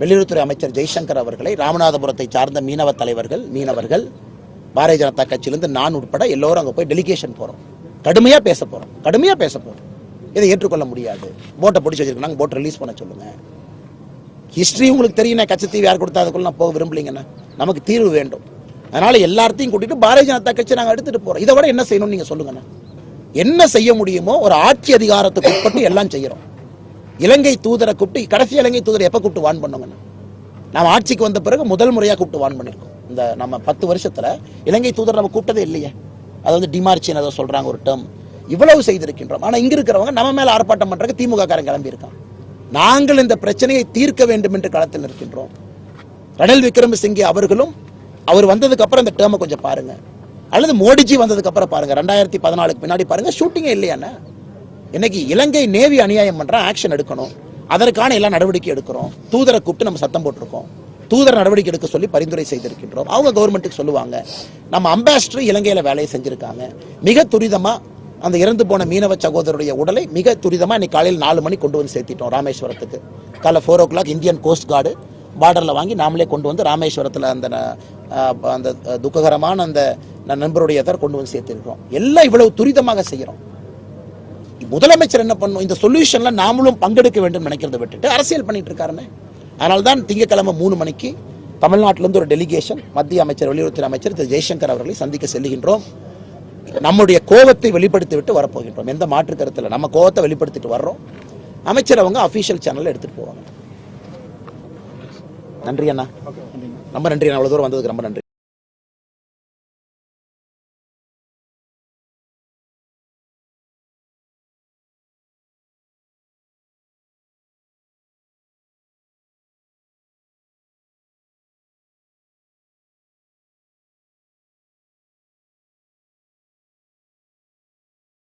வெளியுறவுத்துறை அமைச்சர் ஜெய்சங்கர் அவர்களை ராமநாதபுரத்தை சார்ந்த மீனவ தலைவர்கள் மீனவர்கள் பாரதிய ஜனதா கட்சியிலிருந்து நான் உட்பட எல்லோரும் அங்கே போய் டெலிகேஷன் போகிறோம் கடுமையாக பேச போகிறோம் கடுமையாக பேச போகிறோம் இதை ஏற்றுக்கொள்ள முடியாது. போட்டை பிடிச்சி வச்சிருக்காங்க போட்டை ரிலீஸ் பண்ண சொல்லுங்கள் ஹிஸ்ட்ரி உங்களுக்கு தெரியும் கச்சத்தீவு யார் கொடுத்தா அதுக்குள்ள நான் போக விரும்பலைங்கண்ணா நமக்கு தீர்வு வேண்டும். அதனால எல்லாத்தையும் கூட்டிட்டு பாரதிய ஜனதா கட்சி நாங்கள் எடுத்துட்டு போறோம். இதை விட என்ன செய்யணும்னு நீங்க சொல்லுங்கண்ணா. என்ன செய்ய முடியுமோ ஒரு ஆட்சி அதிகாரத்துக்கு உட்பட்டு எல்லாம் செய்யறோம். இலங்கை தூதரை கூப்பிட்டு கடைசி இலங்கை தூதரை எப்ப கூப்பிட்டு வான் பண்ணுங்கண்ணா. நாம் ஆட்சிக்கு வந்த பிறகு முதல் முறையா கூப்பிட்டு வான் பண்ணியிருக்கோம் இந்த நம்ம பத்து வருஷத்துல இலங்கை தூதர் நம்ம கூப்பிட்டதே இல்லையே. அது வந்து டிமார்ச்சின்னு ஏதோ சொல்றாங்க ஒரு டேர்ம் இவ்வளவு செய்திருக்கின்றோம். ஆனா இங்க இருக்கிறவங்க நம்ம மேலே ஆர்ப்பாட்டம் பண்றதுக்கு திமுக காரன் கிளம்பியிருக்கான். நாங்கள் இந்த பிரச்சனையை தீர்க்க வேண்டும் என்று களத்தில் இருக்கின்றோம் ரணில் விக்ரமசிங்கே அவர்களும் அவர் வந்ததுக்கு அப்புறம் இந்த டேர்மை கொஞ்சம் பாருங்க. அல்லது மோடிஜி வந்ததுக்கு அப்புறம் பாருங்க. ரெண்டாயிரத்தி பதினாலுக்கு பின்னாடி பாருங்க. ஷூட்டிங்கே இல்லையாண்ணா இன்னைக்கு இலங்கை நேவி அநியாயம் பண்ற ஆக்ஷன் எடுக்கணும். அதற்கான எல்லா நடவடிக்கை எடுக்கிறோம். தூதரை கூப்பிட்டு நம்ம சத்தம் போட்டிருக்கோம். தூதர் நடவடிக்கை எடுக்க சொல்லி பரிந்துரை செய்திருக்கின்றோம். அவங்க கவர்மெண்ட்டுக்கு சொல்லுவாங்க. நம்ம அம்பாசிடர் இலங்கையில வேலையை செஞ்சுருக்காங்க. மிக துரிதமா அந்த இறந்து போன மீனவ சகோதரருடைய உடலை மிக துரிதமா இன்னைக்கு காலையில் நாலு மணி கொண்டு வந்து சேர்த்திட்டோம் ராமேஸ்வரத்துக்கு. காலை four o'clock Indian coast guard பார்டரில் வாங்கி நாமளே கொண்டு வந்து ராமேஸ்வரத்தில் அந்த அந்த துக்ககரமான அந்த நண்பருடைய தர கொண்டு வந்து சேர்த்திருக்கிறோம். எல்லாம் இவ்வளவு துரிதமாக செய்கிறோம் முதலமைச்சர் என்ன பண்ணும்? இந்த சொல்யூஷன்ல நாமளும் பங்கெடுக்க வேண்டும் நினைக்கிறத விட்டுட்டு அரசியல் பண்ணிட்டு இருக்காருன்னு. அதனால தான் திங்கக்கிழமை மூணு மணிக்கு தமிழ்நாட்டிலிருந்து ஒரு டெலிகேஷன் மத்திய அமைச்சர் வெளியுறவுத்துறை அமைச்சர் திரு ஜெய்சங்கர் அவர்களை சந்திக்க செல்கின்றோம் நம்முடைய கோவத்தை வெளிப்படுத்தி விட்டு வரப்போகின்றோம். எந்த மாற்று கருத்தில் நம்ம கோவத்தை வெளிப்படுத்திட்டு வர்றோம். அமைச்சர் அவங்க அஃபீஷியல் சேனலில் எடுத்துட்டு போவாங்க. நன்றி அண்ணா. ரொம்ப நன்றி அண்ணா. அவ்வளவு தூரம் வந்ததுக்கு ரொம்ப நன்றி.